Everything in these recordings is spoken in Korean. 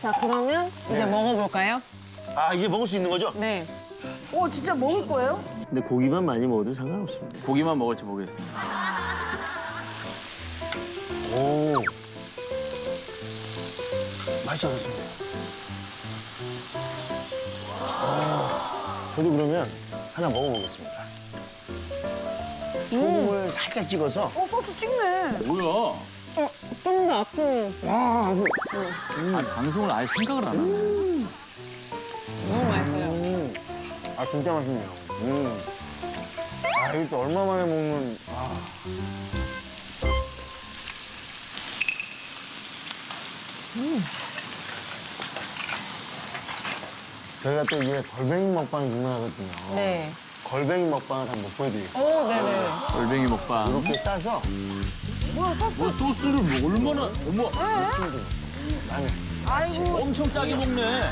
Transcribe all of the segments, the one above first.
자, 그러면 이제 먹어볼까요? 아 이제 먹을 수 있는 거죠? 네. 오 진짜 먹을 거예요? 근데 고기만 많이 먹어도 상관없습니다. 고기만 먹을지 보겠습니다. 오. 맛이 어떻습니까? 아, 저도 그러면 하나 먹어보겠습니다. 소금을 살짝 찍어서. 어 소스 찍네. 뭐야? 어, 좀더 앞으로. 와, 아주. 아니, 방송을 아예 생각을 안 하네. 너무 맛있어요. 음. 아, 진짜 맛있네요. 음. 아, 이거 또 얼마 만에 먹는. 아. 저희가 또 이제 걸뱅이 먹방이 유명하거든요. 네. 걸뱅이 먹방을 한번 보여드릴게요. 오, 네네. 골뱅이 먹방. 이렇게 싸서 뭐 소스를 뭐 얼마나 어머 라면. 아이고 엄청 짜게 먹네.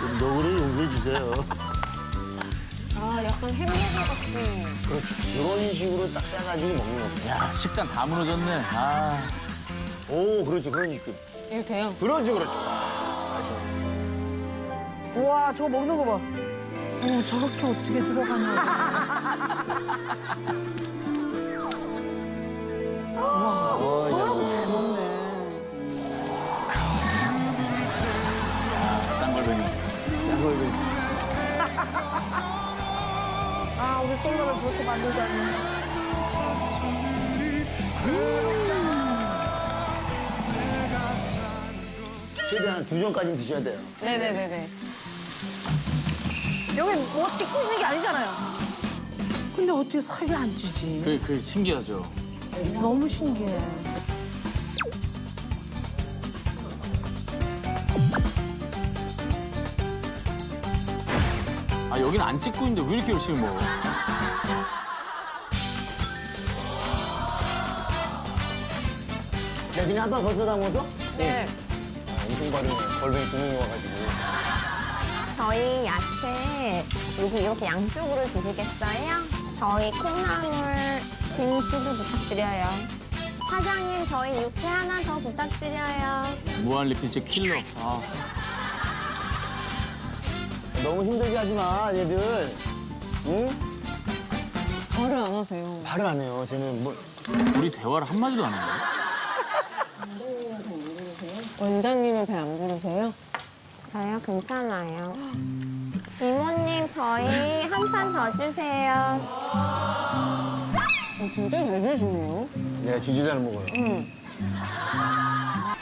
좀 너구리 용서해 주세요. 아, 약간 햄버거 같은. 그렇죠. 이런 식으로 딱 싸가지고 먹는 거거든요. 야 식단 다 무너졌네. 아 오, 그렇죠. 그런 느낌. 이렇게요? 그렇죠, 그렇죠. 와 저거 먹는 거 봐. 어 저렇게 어떻게 들어가냐. 만들다니. 최대한 두 점까지는 드셔야 돼요. 네네네네. 여기 뭐 찍고 있는 게 아니잖아요. 근데 어떻게 살이 안 찌지? 그, 그 신기하죠. 너무 신기해. 아 여긴 안 찍고 있는데 왜 이렇게 열심히 먹어? 네, 그냥 한번 벌써 다 먹었어? 네. 아, 엄청 빠르네. 걸뱅이 두 명이 와가지고. 저희 야채 여기 이렇게 양쪽으로 주시겠어요? 저희 콩나물 김치도 부탁드려요. 사장님 저희 육회 하나 더 부탁드려요. 무한 리필제 킬러. 아 너무 힘들게 하지 마, 얘들. 응? 말을 안 하세요. 말을 안 해요. 쟤는 뭐. 우리 대화를 한 마디도 안 하네. 원장님은 배 안 부르세요? 저요 괜찮아요. 이모님 저희 한 판 더 주세요. 어, 진짜 잘 드시네요. 내가 진짜 잘 먹어요.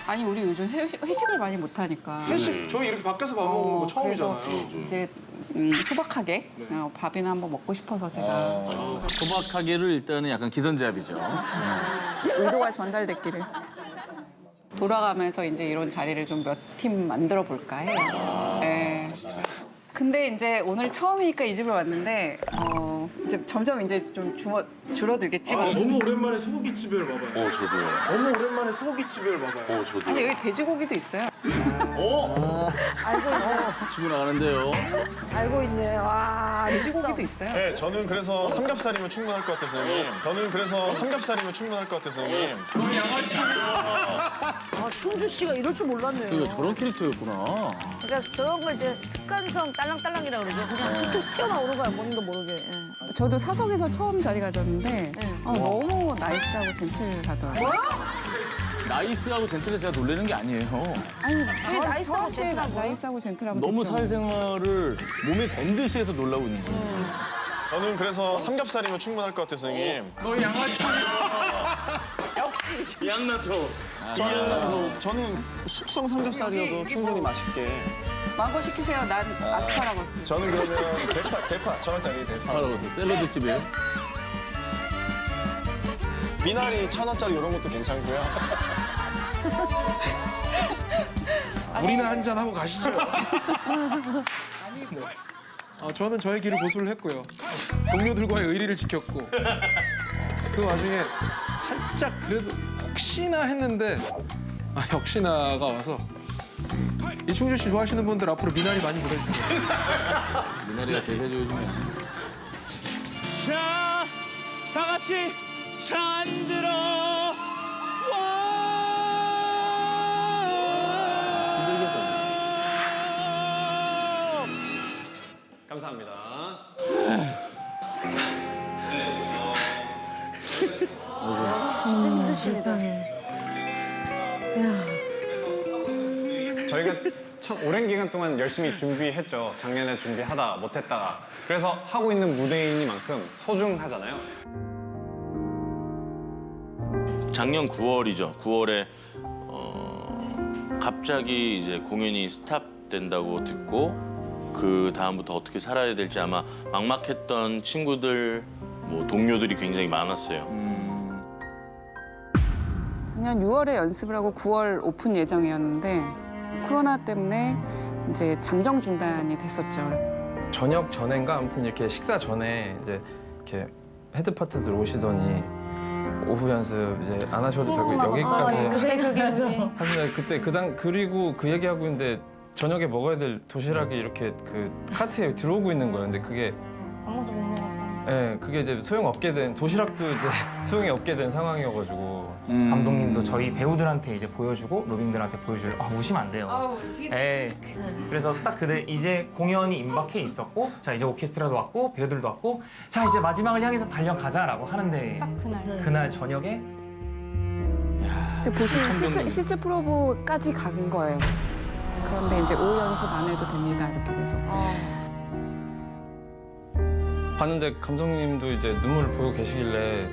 아니 우리 요즘 회, 회식을 많이 못 하니까 회식 저희 이렇게 밖에서 밥 먹는 거 처음이잖아요. 이제 음, 소박하게 어, 밥이나 한번 먹고 싶어서 제가 소박하게를 일단은 약간 기선제압이죠. 의도가 전달됐기를 돌아가면서 이제 이런 자리를 좀 몇 팀 만들어 볼까 해요. 네. 근데 이제 오늘 처음이니까 이 집을 왔는데 어, 이제 점점 이제 좀 줄어, 줄어들겠지. 뭐. 너무 오랜만에 소고기 집을 봐봐요. 어, 저도요. 너무 오랜만에 소고기 집을 봐봐요. 어, 저도. 아니 여기 돼지고기도 있어요. 치고 나가는데요. 알고 있네. 와 돼지고기도 있어요. 네, 저는 그래서 삼겹살이면 충분할 것 같아서 형님. 저는 그래서 삼겹살이면 충분할 것 같아서 형님. 아 충주 씨가 이럴 줄 몰랐네요. 그러니까 저런 캐릭터였구나. 그러니까 저런 걸 이제 습관성 딸랑딸랑이라고 그러죠. 그냥 툭툭 튀어나오는 거야 본인도 모르게. 예. 저도 사석에서 처음 자리 가졌는데 어, 너무 나이스하고 젠틀하더라고요. 나이스하고 젠틀해서 제가 놀라는 게 아니에요. 아니, 왜 저, 나이스하고 저한테 젠틀하고요? 나이스하고 젠틀하면 너무 됐죠. 사회생활을 몸에 밴 듯이 해서 놀라고 있는 거예요. 저는 그래서 삼겹살이면 충분할 것 같아서 형님. 너 양아치. 양나토. 저는, 저는 숙성 삼겹살이어도 충분히 맛있게. 망고 시키세요. 난 아스파라거스. 저는 그러면 대파, 대파, 저한테 대파. 있어요. 샐러드 집에. 미나리 천 원짜리 이런 것도 괜찮고요. 우리는 한 잔 하고 가시죠. 아, 저는 저의 길을 고수를 했고요. 동료들과의 의리를 지켰고 그 와중에 살짝 그래도 혹시나 했는데 아, 역시나가 와서 이충주 씨 좋아하시는 분들 앞으로 미나리 많이 보내주세요. 미나리가 대세 조여주네. 자, 다 같이 잔 참 오랜 기간 동안 열심히 준비했죠. 작년에 준비하다 못했다가. 그래서 하고 있는 무대이니만큼 소중하잖아요. 작년 9월이죠. 9월에 어, 갑자기 이제 공연이 스탑된다고 듣고 그 다음부터 어떻게 살아야 될지 아마 막막했던 친구들, 뭐 동료들이 굉장히 많았어요. 작년 6월에 연습을 하고 9월 오픈 예정이었는데 코로나 때문에 이제 잠정 중단이 됐었죠. 저녁 전인가 아무튼 이렇게 식사 전에 이제 이렇게 헤드 파트들 오시더니 오후 연습 이제 안 하셔도 되고 여기까지 하는데 그때 그당 그리고 그 얘기하고 있는데 저녁에 먹어야 될 도시락이 이렇게 그 카트에 들어오고 있는 거예요. 근데 그게 아무도 예, 그게 이제 소용 없게 된 도시락도 이제 소용이 없게 된 상황이어가지고 음. 감독님도 저희 배우들한테 이제 보여주고 로빈들한테 보여줄 아 오시면 안 돼요. 예. 그래서 딱 그때 이제 공연이 임박해 있었고 자 이제 오케스트라도 왔고 배우들도 왔고 자 이제 마지막을 향해서 달려가자라고 하는데 그날. 그날 저녁에 근데 보신 시즈, 시즈 프로브까지 간 거예요. 그런데 이제 오후 연습 안 해도 됩니다 이렇게 돼서 봤는데 감독님도 이제 눈물을 보고 계시길래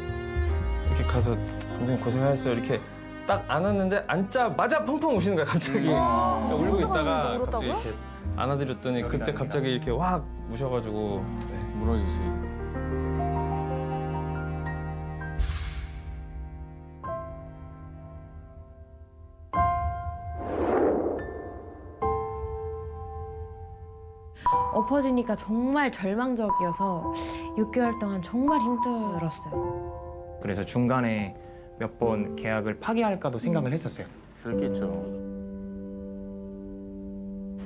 이렇게 가서 감독님 고생하셨어요 이렇게 딱 안았는데 앉자마자 펑펑 우시는 거야 갑자기 울고 있다가 울었다고요? 갑자기 이렇게 안아드렸더니 그때 갑자기 이렇게 확 우셔가지고 네. 무너지지. 엎어지니까 정말 절망적이어서 6개월 동안 정말 힘들었어요. 그래서 중간에 몇 번 계약을 파기할까도 생각을 했었어요. 그렇겠죠.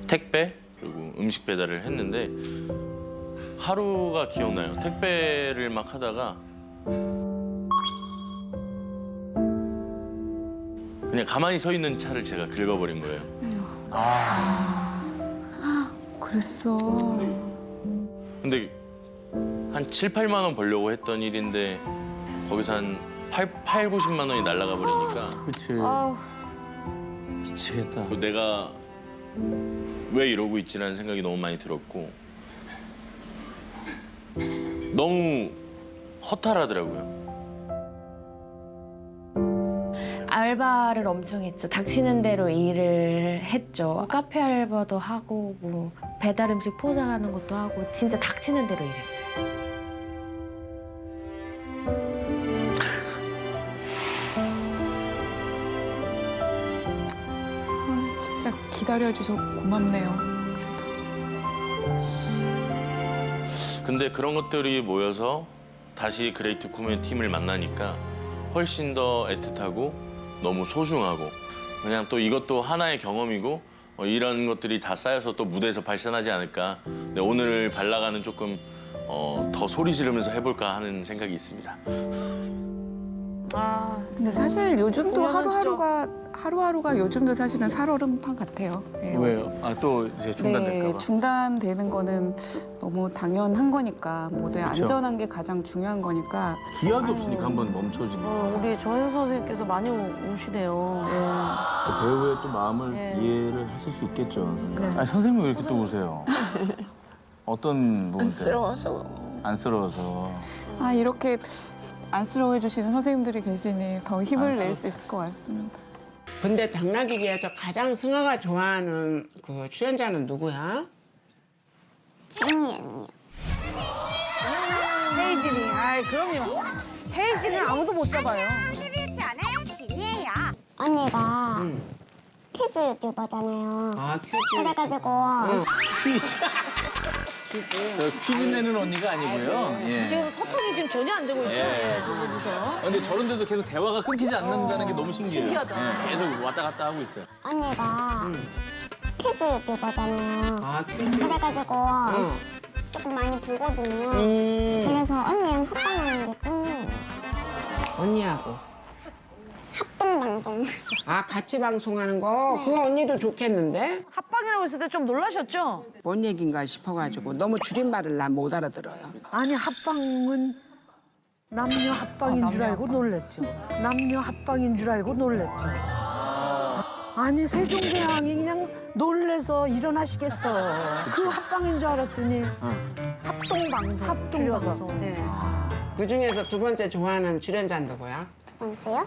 택배 그리고 음식 배달을 했는데 하루가 기억나요. 택배를 막 하다가 그냥 가만히 서 있는 차를 제가 긁어버린 거예요. 그랬어. 근데 한 7, 8만 원 벌려고 했던 일인데 거기서 한 8, 8 90만 원이 날아가 버리니까 그치. 아우, 미치겠다. 뭐 내가 왜 이러고 있지라는 생각이 너무 많이 들었고 너무 허탈하더라고요. 알바를 엄청 했죠. 닥치는 대로 일을 했죠. 카페 알바도 하고 뭐 배달 음식 포장하는 것도 하고 진짜 닥치는 대로 일했어요. 아, 진짜 기다려줘서 고맙네요. 근데 그런 것들이 모여서 다시 그레이트 코미의 팀을 만나니까 훨씬 더 애틋하고 너무 소중하고 그냥 또 이것도 하나의 경험이고 어, 이런 것들이 다 쌓여서 또 무대에서 발산하지 않을까. 근데 오늘 발라가는 조금 어, 더 소리 지르면서 해볼까 하는 생각이 있습니다. 아, 근데 사실 요즘도 공연은 하루하루가 하루하루가 요즘도 사실은 살얼음판 같아요. 예. 왜요? 아 또 이제 중단될까 네, 봐. 중단되는 거는 너무 당연한 거니까 모두의 그쵸. 안전한 게 가장 중요한 거니까 기약이 없으니까 한번 멈춰지면 어, 우리 정현 선생님께서 많이 오- 오시네요. 또 배우의 또 마음을 네. 이해를 하실 수 있겠죠. 네. 아니 선생님 왜 이렇게 또 오세요? 어떤 부분 때문에? 안쓰러워서. 안쓰러워서. 아 이렇게 안쓰러워해 주시는 선생님들이 계시니 더 힘을 낼 수 있을 것 같습니다. 근데 당나귀기에서 가장 승아가 좋아하는 그 출연자는 누구야? 찐이 언니. 헤이진이, 아이, 그럼요. 헤이진은 아무도 못 잡아요. 언니가 응. 퀴즈 유튜버잖아요. 아 퀴즈. 그래가지고 응. 퀴즈. 저 퀴즈 내는 언니가 아니고요. 예. 지금 소통이 지금 전혀 안 되고 있죠? 예. 예, 두 분이서. 아, 근데 저런데도 계속 대화가 끊기지 않는다는 게 너무 신기해요. 신기하다. 예, 계속 왔다 갔다 하고 있어요. 언니가 퀴즈 유튜버잖아요. 아 퀴즈. 그래가지고 응. 조금 많이 보거든요. 음. 그래서 언니랑 합방하는 게 꿈이에요. 언니하고. 합동 방송. 아 같이 방송하는 거 그거 언니도 좋겠는데 합방이라고 했을 때 좀 놀라셨죠? 뭔 얘긴가 싶어가지고 너무 줄임말을 난 못 알아들어요. 아니, 합방은 남녀 합방인 어, 줄 알고 합방. 놀랬죠. 남녀 합방인 줄 알고 놀랬죠. 아니 세종대왕이 그냥 놀래서 일어나시겠어. 그 합방인 줄 알았더니 합동방송. 합동방송. 네. 그 중에서 두 번째 좋아하는 출연자 누구야? 두 번째요?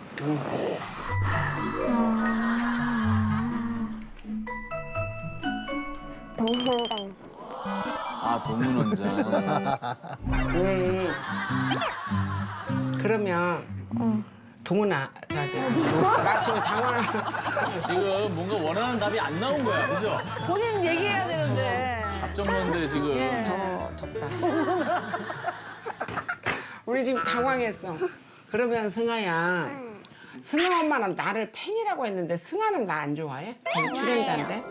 동문장. 아 동문원장. 음. 그러면 동훈아 저기 나 지금 당황. 지금 뭔가 원하는 답이 안 나온 거야, 그죠? 본인 얘기해야 되는데. 답정론데 지금. 예. 더 덥다. 우리 지금 당황했어. 그러면 승아야. 승아 엄마는 나를 팬이라고 했는데 승아는 나 안 좋아해? 거기 출연자인데.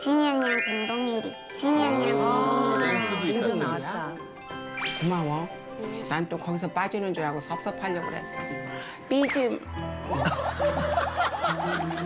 진이 언니랑 공동일이. 진이 언니랑 공동일이. 센스도 있다, 센스. 나왔다. 고마워. 난 또 거기서 빠지는 줄 알고 섭섭하려고 그랬어. 삐짐.